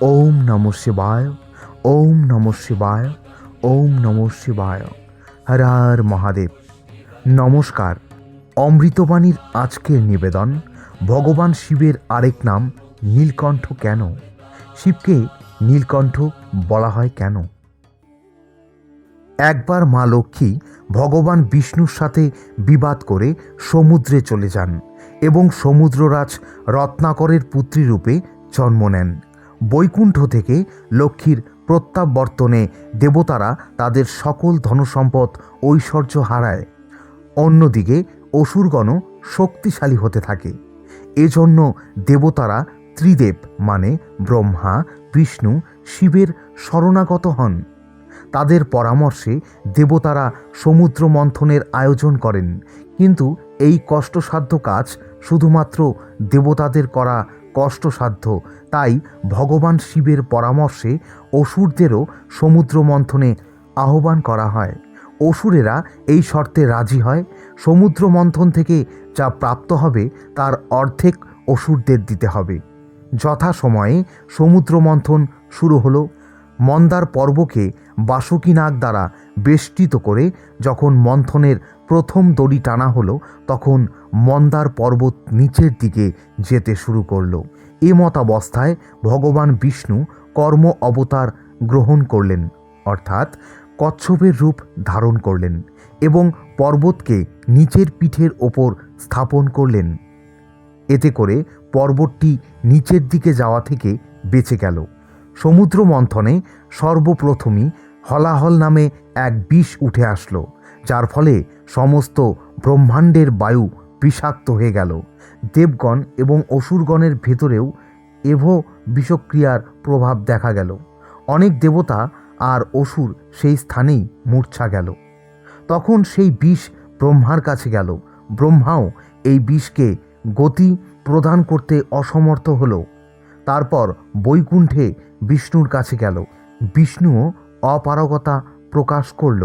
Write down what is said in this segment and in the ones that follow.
ওম নম শিবায়, ওম নম শিবায়, ওম নম শিবায়। হর হর মহাদেব। নমস্কার। অমৃতবাণীর আজকের নিবেদন, ভগবান শিবের আরেক নাম, নীলকণ্ঠ কেন? শিবকে নীলকণ্ঠ বলা হয় কেন? একবার মা লক্ষ্মী ভগবান বিষ্ণুর সাথে বিবাদ করে সমুদ্রে চলে যান এবং সমুদ্ররাজ রত্নাকরের পুত্রী রূপে জন্ম নেন। বৈকুণ্ঠ থেকে লক্ষ্মীর প্রত্যাবর্তনে দেবতারা তাদের সকল ধনসম্পদ, ঐশ্বর্য হারায়। অন্যদিকে অসুরগণ শক্তিশালী হতে থাকে। এজন্য দেবতারা ত্রিদেব মানে ব্রহ্মা, বিষ্ণু, শিবের শরণাগত হন। তাদের পরামর্শে দেবতারা সমুদ্র মন্থনের আয়োজন করেন। কিন্তু এই কষ্টসাধ্য কাজ শুধুমাত্র দেবতাদের করা কষ্টসাধ্য। তাই ভগবান শিবের পরামর্শে অসুরদেরও সমুদ্র মন্থনে আহ্বান করা হয়। অসুরেরা এই শর্তে রাজি হয় সমুদ্র মন্থন থেকে যা প্রাপ্ত হবে তার অর্ধেক অসুরদের দিতে হবে। যথাসময়ে সমুদ্র মন্থন শুরু হলো। মন্দার পর্বকে বাসুকী নাগ দ্বারা বেষ্টিত করে যখন মন্থনের প্রথম দড়ি টানা হলো, তখন মন্দার পর্বত নিচের দিকে যেতে শুরু করল। এ মতাবস্থায় ভগবান বিষ্ণু কর্ম অবতার গ্রহণ করলেন, অর্থাৎ কচ্ছপের রূপ ধারণ করলেন এবং পর্বতকে নিচের পিঠের ওপর স্থাপন করলেন। এতে করে পর্বতটি নিচের দিকে যাওয়া থেকে বেঁচে গেল। সমুদ্র মন্থনে সর্বপ্রথমই হলাহল নামে এক বিষ উঠে আসলো। যার ফলে সমস্ত ব্রহ্মাণ্ডের বায়ু বিষাক্ত হয়ে গেল। দেবগণ এবং অসুরগণের ভেতরেও এভো বিষক্রিয়ার প্রভাব দেখা গেল। অনেক দেবতা আর অসুর সেই স্থানেই মূর্ছা গেল। তখন সেই বিষ ব্রহ্মার কাছে গেল। ব্রহ্মাও এই বিষকে গতি প্রদান করতে অসমর্থ হল। তারপর বৈকুণ্ঠে বিষ্ণুর কাছে গেল। বিষ্ণুও অপারগতা প্রকাশ করল।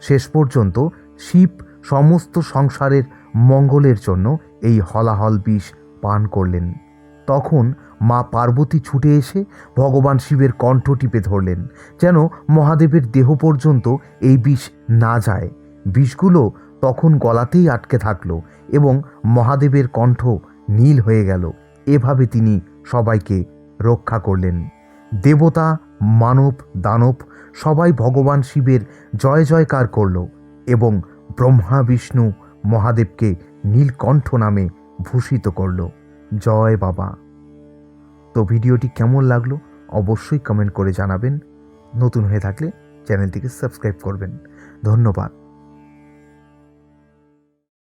শেষ পর্যন্ত শিব সমস্ত সংসারের মঙ্গলের জন্য এই হলাহল বিষ পান করলেন। তখন মা পার্বতী ছুটে এসে ভগবান শিবের কণ্ঠ টিপে ধরলেন, যেন মহাদেবের দেহ পর্যন্ত এই বিষ না যায়। বিষগুলো তখন গলাতেই আটকে থাকল এবং মহাদেবের কণ্ঠ নীল হয়ে গেল। এভাবে তিনি সবাইকে রক্ষা করলেন। দেবতা মানব দানব সবাই ভগবান শিবের জয় জয়কার করল এবং ব্রহ্মা, বিষ্ণু, মহাদেবকে নীলকণ্ঠ নামে ভূষিত করল। জয় বাবা। তো ভিডিওটি কেমন লাগল অবশ্যই কমেন্ট করে জানাবেন। নতুন হয়ে থাকলে চ্যানেলটিকে সাবস্ক্রাইব করবেন। ধন্যবাদ।